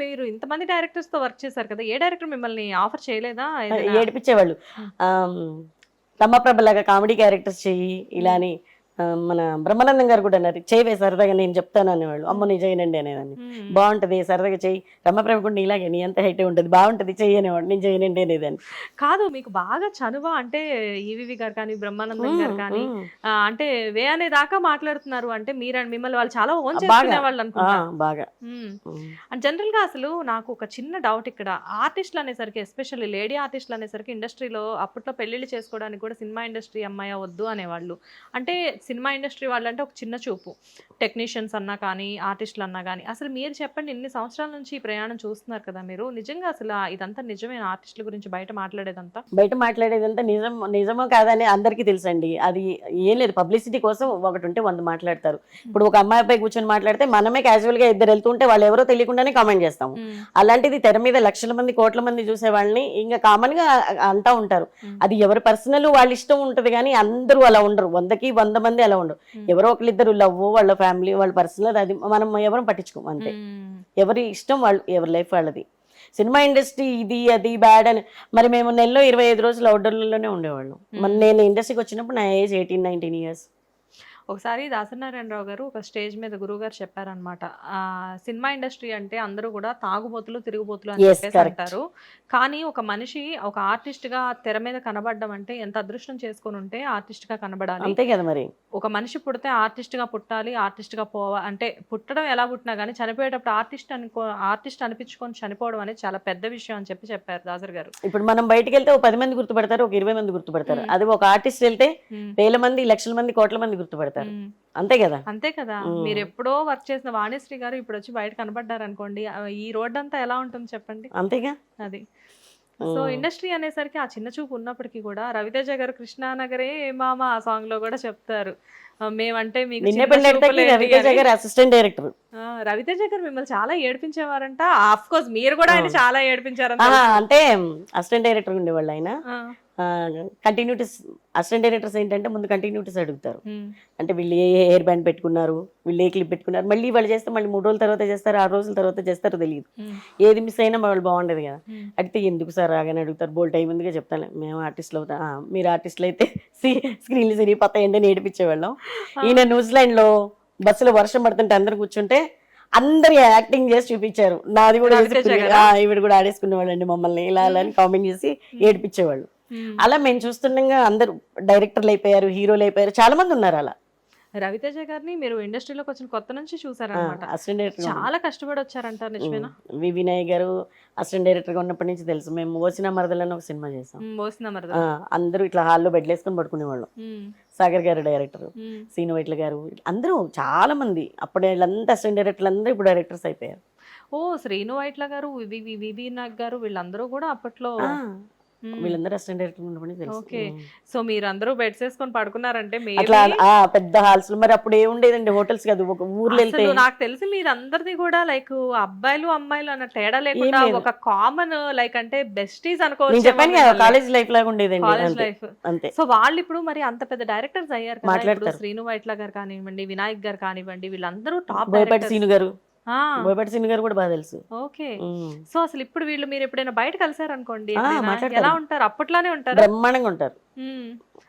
మీరు ఇంతమంది డైరెక్టర్స్తో వర్క్ చేశారు కదా ఏ డైరెక్టర్ మిమ్మల్ని ఆఫర్ చేయలేదా ఏదైనా? ఏడిపించేవాళ్ళు తమ్మప్రభ లాగా కామెడీ క్యారెక్టర్స్ చెయ్యి ఇలా అని మన బ్రహ్మానందం గారు కూడా అన్నారు చేయవే సరదాగా నేను చెప్తాను అనేవాళ్ళు. అమ్మ నేను చేయనండి అనేదాన్ని. బాగుంటది సరదాగా చెయ్యి. రమ్మప్రభ కూడా ఇలాగే నీ అంత హైట్ ఉంటుంది. బాగుంటది చెయ్యి అనేవాడు నేను చేయనండి అనేదాన్ని కాదు మీకు బాగా చనువ అంటే ఈవివి గారు కానీ బ్రంగానందం గారు కానీ అంటే వే అనే దాకా మాట్లాడుతున్నారు అంటే మీరు మిమ్మల్ని వాళ్ళు చాలా ఓన్ వాళ్ళు అనుకుంటా. బాగా. అండ్ జనరల్గా అసలు నాకు ఒక చిన్న డౌట్ ఇక్కడ. ఆర్టిస్టులు అనేసరికి ఎస్పెషల్లీ లేడీ ఆర్టిస్టులు అనేసరికి ఇండస్ట్రీలో అప్పట్లో పెళ్ళిళ్ళు చేసుకోవడానికి కూడా సినిమా ఇండస్ట్రీ అమ్మాయి వద్దు అనేవాళ్ళు. అంటే సినిమా ఇండస్ట్రీ వాళ్ళంటే ఒక చిన్న చూపు. టెక్నీషియన్స్ అన్నా కానీ ఆర్టిస్టులు అన్నా కానీ. అసలు మీరు చెప్పండి ఇన్ని సంవత్సరాల నుంచి ఈ ప్రయాణం చూస్తున్నారు కదా మీరు. నిజంగా అసలు ఇదంతా నిజమైన? ఆర్టిస్టుల గురించి బయట మాట్లాడేదంతా? బయట మాట్లాడేదంతా నిజం నిజమో కాదని అందరికీ తెలుసండి. అది ఏం లేదు. పబ్లిసిటీ కోసం ఒకటి ఉంటే వంద మాట్లాడతారు. ఇప్పుడు ఒక అమ్మాయి అబ్బాయి కూర్చొని మాట్లాడితే మనమే క్యాజువల్గా ఇద్దరు వెళ్తుంటే వాళ్ళు ఎవరో తెలియకుండానే కామెంట్ చేస్తాము. అలాంటిది తెర మీద లక్షల మంది కోట్ల మంది చూసే వాళ్ళని ఇంకా కామన్గా అంటా ఉంటారు. అది ఎవరి పర్సనల్ వాళ్ళ ఇష్టం ఉంటది కానీ అందరూ అలా ఉండరు. వందకి వంద మంది అలా ఉండరు. మ్మ్. ఎవరో ఒకరిద్దరు లవ్ వాళ్ళ ఫ్యామిలీ వాళ్ళ పర్సనల్ అది మనం ఎవరు పట్టించుకోం అంతే. ఎవరి ఇష్టం వాళ్ళు ఎవరి లైఫ్ వాళ్ళది. సినిమా ఇండస్ట్రీ ఇది అది బ్యాడ్ అని మరి మేము నెలలో ఇరవై ఐదు రోజులు అవుట్డోర్లలోనే ఉండేవాళ్ళం. మరి నేను ఇండస్ట్రీకి వచ్చినప్పుడు నా ఏజ్ ఎయిటీన్ నైన్టీన్ ఇయర్స్. ఒకసారి దాసనారాయణరావు గారు ఒక స్టేజ్ మీద గురువు గారు చెప్పారనమాట సినిమా ఇండస్ట్రీ అంటే అందరూ కూడా తాగుబోతులు తిరుగుబోతులు అని చెప్పేసి. అంటారు. కానీ ఒక మనిషి ఒక ఆర్టిస్ట్గా తెర మీద కనబడడం అంటే ఎంత అదృష్టం చేసుకొని ఉంటే ఆర్టిస్ట్గా కనబడాలి. అంతే కదా మరి. ఒక మనిషి పుడితే ఆర్టిస్ట్గా పుట్టాలి ఆర్టిస్ట్గా పోవ అంటే పుట్టడం ఎలా పుట్టినా కానీ చనిపోయేటప్పుడు ఆర్టిస్ట్ అనుకో ఆర్టిస్ట్ అనిపించుకొని చనిపోవడం అనేది చాలా పెద్ద విషయం అని చెప్పి చెప్పారు దాసర్ గారు. ఇప్పుడు మనం బయటికి వెళ్తే ఒక పది మంది గుర్తుపడతారు ఒక ఇరవై మంది గుర్తుపడతారు. అది ఒక ఆర్టిస్ట్ వెళ్తే వేల మంది లక్షల మంది కోట్ల మంది గుర్తుపడతారు. ఉమ్. అంతే కదా? అంతే కదా. మీరు ఎప్పుడో వర్క్ చేసిన వాణిశ్రీ గారు ఇప్పుడు వచ్చి బయట కనబడ్డారు అనుకోండి ఈ రోడ్ అంతా ఎలా ఉంటుంది చెప్పండి? అంతేగా? అది. సో. ఇండస్ట్రీ అనేసరికి ఆ చిన్న చూపు ఉన్నప్పటికీ కూడా రవితేజ గారు కృష్ణానగరే మామ ఆ సాంగ్లో కూడా చెప్తారు. మేమంటే మీకు రవితేజ. గారు అసిస్టెంట్ డైరెక్టర్ రవితేజ గారు మిమ్మల్ని చాలా ఏడిపించేవారంట. ఆఫ్ కోర్స్ మీరు కూడా ఆయన. చాలా ఏడిపించారంట అంటే అసిస్టెంట్ డైరెక్టర్ ఉండేవాళ్ళు ఆయన. కంటిన్యూటీస్ అసిస్టెంట్ డైరెక్టర్స్ ఏంటంటే ముందు కంటిన్యూటీస్ అడుగుతారు. ఉమ్, అంటే వీళ్ళు ఏ హెయిర్ బ్యాండ్ పెట్టుకున్నారు వీళ్ళు ఏ క్లిప్ పెట్టుకున్నారు మళ్ళీ వాళ్ళు చేస్తే మళ్ళీ మూడు రోజుల తర్వాత చేస్తారు ఆరు రోజుల తర్వాత చేస్తారో తెలియదు. ఉమ్, ఏది మిస్ అయినా వాళ్ళు బాగుండదు కదా. ఉమ్. అడిగితే ఎందుకు సార్ రాగానే అడుగుతారు బోల్ టైం ఎందుకు చెప్తాను. మేము ఆర్టిస్టులు అవుతాం "ఆ, మీరు ఆర్టిస్టులు అయితే స్క్రీన్లు సిరిగిపోతాయండి అని ఏడిపించేవాళ్ళం. ఈయన న్యూజిలాండ్లో బస్సులో వర్షం పడుతుంటే అందరు కూర్చుంటే అందరు యాక్టింగ్ చేసి చూపించారు. నాది కూడా చూసి రవితేజ పిల్లలు, గారా? "ఆ, ఈవిడ కూడా ఆడేసుకునేవాళ్ళండి మమ్మల్ని ఇలా అలా అని కామెంట్ చేసి ఏడిపించేవాళ్ళు. అలా మేము చూస్తుండగా అందరు డైరెక్టర్లు అయిపోయారు హీరోలు అయిపోయారు చాలా మంది ఉన్నారు అలా. రవితేజ గారిని మీరు ఇండస్ట్రీలోకి వచ్చిన కొత్త నుంచి చూసారనమాట అసిస్టెంట్ డైరెక్టర్ చాలా కష్టపడి వచ్చారంటారు నిజమేనా? వి వినయ్ గారు అసిస్టెంట్ డైరెక్టర్గా ఉన్నప్పటి నుంచి తెలుసు. మేము ఓసిన మరదలని ఒక సినిమా చేసాం. ఉమ్, మోసిన మరద ఆ, అందరూ ఇట్లా హాల్లో బెడ్లు వేసుకొని పడుకునేవాళ్ళం. సాగర్ గారు డైరెక్టర్. సీను వైట్ల గారు అందరూ చాలా మంది. అప్పుడు వీళ్ళంతా అసిస్టెంట్ డైరెక్టర్లు అందరూ ఇప్పుడు డైరెక్టర్స్ అయిపోయారు. ఓ శ్రీను వైట్ల గారు వివి నాగ్ గారు వీళ్ళందరూ కూడా అప్పట్లో. వీళ్ళందరూ అసిస్టెంట్ డైరెక్టర్ తెలుసు ఓకే. ఉమ్. సో మీరందరూ బెడ్స్ వేసుకొని పడుకున్నారంటే maybe అట్లా ఆ పెద్ద హాల్స్ మరి అప్పుడు ఏముండేదండి హోటల్స్ కాదు ఒక ఊర్లో వెళ్తే అసలు నాకు తెలిసి మీరందరిది కూడా లైక్ అబ్బాయిలు అమ్మాయిలు అన్న తేడా లేకుండా లేదు. ఒక కామన్ లైక్ అంటే బెస్టీస్ నేను అనుకోవచ్చు చెప్పాను కదా కాలేజ్ లైఫ్ లాగా ఉండేదండి కాలేజ్ అంతే లైఫ్ అంతే సో వాళ్ళు ఇప్పుడు మరి అంత పెద్ద డైరెక్టర్స్ అయ్యారు కదా ఇప్పుడు మాట్లాడతారు. శ్రీను వైట్ల గారు కానివ్వండి వినాయక్ గారు కానివ్వండి వీళ్ళందరూ టాప్ బోయపాటి సీను గారు బోయపాటి సీను గారు కూడా బాగా తెలుసు. ఓకే. సో అసలు ఇప్పుడు వీళ్ళు మీరు ఎప్పుడైనా బయట కలిసారు అనుకోండి. ఎలా ఉంటారు? అప్పట్లానే ఉంటారు? బ్రహ్మాండంగా ఉంటారు.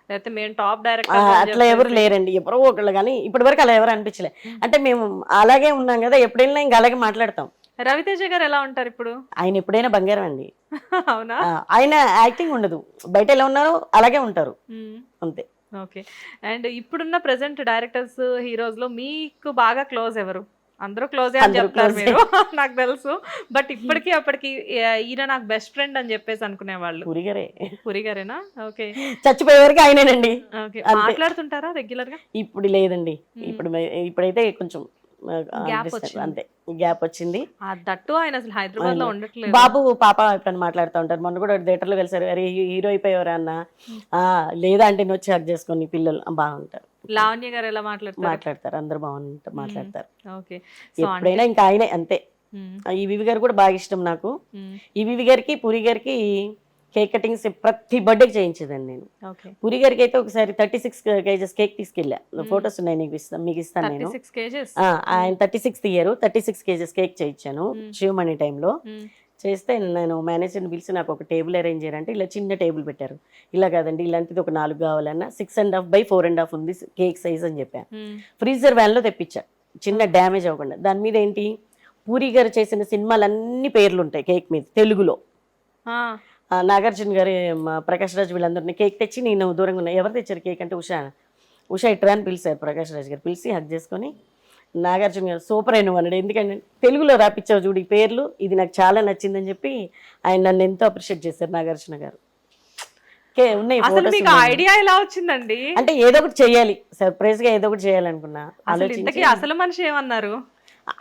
లేకపోతే మేము టాప్ డైరెక్టర్ అట్లా ఎవరు లేరండి. ఎవరో ఒకళ్ళు కానీ ఇప్పటి వరకు అలా ఎవరు అనిపించలే. అంటే మేము అలాగే ఉన్నాం కదా ఎప్పుడైనా ఇంకా అలాగే మాట్లాడతాం. రవితేజ గారు ఎలా ఉంటారు ఇప్పుడు? ఆయన ఎప్పుడైనా బంగారం అండి. అవునా? ఆయన యాక్టింగ్ ఉండదు. బయట ఎలా ఉన్నారో అలాగే ఉంటారు. అంతే. ఓకే. అండ్ ఇప్పుడున్న ప్రెసెంట్ డైరెక్టర్స్ హీరోస్లో మీకు బాగా క్లోజ్ ఎవరు? అందరూ క్లోజ్ అని చెప్తారు. మీరు. నాకు తెలుసు. బట్ ఇప్పటికీ అప్పటికి ఈయన నాకు బెస్ట్ ఫ్రెండ్ అని చెప్పేసి అనుకునేవాళ్ళు. పూరి గారే పురి గారేనా ఓకే చచ్చిపోయే వరకు ఆయనేనండి. మాట్లాడుతుంటారా రెగ్యులర్గా? ఇప్పుడు లేదండి. మ్మ్. ఇప్పుడు ఇప్పుడైతే కొంచెం అంతే గ్యాప్ వచ్చింది. ఆ దట్టు ఆయన అసలు హైదరాబాద్లో అవును. ఉండట్లేదు. బాబు పాప ఎప్పుడైనా మాట్లాడుతూ ఉంటారు. మొన్న కూడా థియేటర్లో కలిసారు అరే హీరో అయిపోయేవారా అన్న. ఆ, లేదా అంటే నువ్వు వచ్చి హక్ చేసుకొని పిల్లలు. బాగుంటారు. లావణ్య గారు ఎలా మాట్లాడతారు? మాట్లాడతారు. అందరు బాగుంటారు మాట్లాడతారు. ఓకే. ఎప్పుడైనా ఇంకా ఆయనే అంతే. ఈ వివి గారు కూడా బాగా ఇష్టం నాకు. ఈ వివి గారికి పూరి గారికి కేక్ కటింగ్స్ ప్రతి బర్త్డేకి చేయించేదాన్ని నేను. పూరి గారికి అయితే ఒకసారి థర్టీ సిక్స్ కేజెస్ కేక్ తీసుకెళ్ళా. ఫొటోస్ ఉన్నాయి నీకు ఇస్తాను మీకు ఇస్తాను నేను. Six KGs? ఆ, ఆయన thirty sixth year thirty six KGs cake చేయించాను. శివమణి టైంలో. చేస్తే నేను మేనేజర్ని పిలిచి నాకు ఒక టేబుల్ అరేంజ్ చేయాలంటే ఇలా చిన్న టేబుల్ పెట్టారు. ఇలా కాదండి ఇలాంటిది ఒక నాలుగు కావాలన్నా six and half by four and half ఉంది కేక్ సైజ్ అని చెప్పాను ఫ్రీజర్ వ్యాన్లో తెప్పించా. చిన్న డ్యామేజ్ అవ్వకుండా. దాని మీద ఏంటి? పూరి గారు చేసిన సినిమాలు అన్ని పేర్లు ఉంటాయి కేక్ మీద తెలుగులో. నాగార్జున గారి మా ప్రకాష్ రాజ్ వీళ్ళందరినీ కేక్ తెచ్చి నేను దూరంగా ఉన్నా. ఎవరు తెచ్చారు కేక్ అంటే ఉషా. ఉషా ఇట్రా అని పిలిచారు ప్రకాష్ రాజ్ గారు. పిలిచి హక్ చేసుకొని నాగార్జున గారు సూపర్ అయిన అన్నాడు ఎందుకంటే తెలుగులో రాపిచ్చావు చూడు ఈ పేర్లు. ఇది నాకు చాలా నచ్చిందని చెప్పి ఆయన నన్ను ఎంతో అప్రిషియేట్ చేశారు నాగార్జున గారు. ఉన్నాయి అసలు మీకు. ఐడియా ఎలా వచ్చిందండి? అంటే ఏదో ఒకటి చేయాలి. సర్ప్రైజ్గా ఏదో ఒకటి చేయాలనుకున్నా. ఆలోచించి అసలు మనిషి ఏమన్నారు?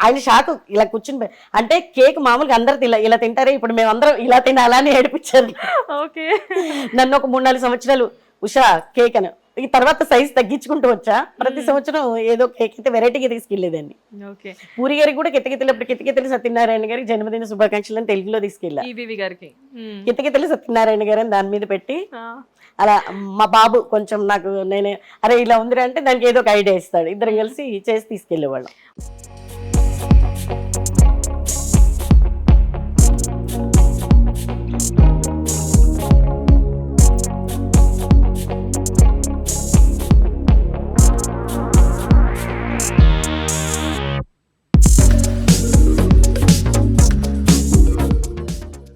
ఆయన షాక్ ఇలా కూర్చుని అంటే కేక్ మామూలుగా అందరు ఇలా ఇలా తింటారే ఇప్పుడు మేము అందరం ఇలా తినాలా అని ఏడిపించారు. ఓకే. నన్ను ఒక మూడు నాలుగు సంవత్సరాలు ఉషా కేక్ అని ఈ తర్వాత సైజ్ తగ్గించుకుంటూ వచ్చా. ప్రతి సంవత్సరం ఏదో కేక్ అయితే వెరైటీగా తీసుకెళ్ళేదండి పూరి గారికి కూడా కితకితలప్పుడు కితకితలు సత్యనారాయణ గారికి జన్మదిన శుభాకాంక్షలు అని తెలుగులో తీసుకెళ్ళా. గారికి. కితకితలు సత్యనారాయణ గారు అని దాని మీద పెట్టి అలా మా బాబు కొంచెం నాకు నేనే అరే ఇలా ఉందిరా అంటే దానికి ఏదో ఒక ఐడియా ఇస్తాడు. ఇద్దరం కలిసి చేసి తీసుకెళ్ళేవాళ్ళం.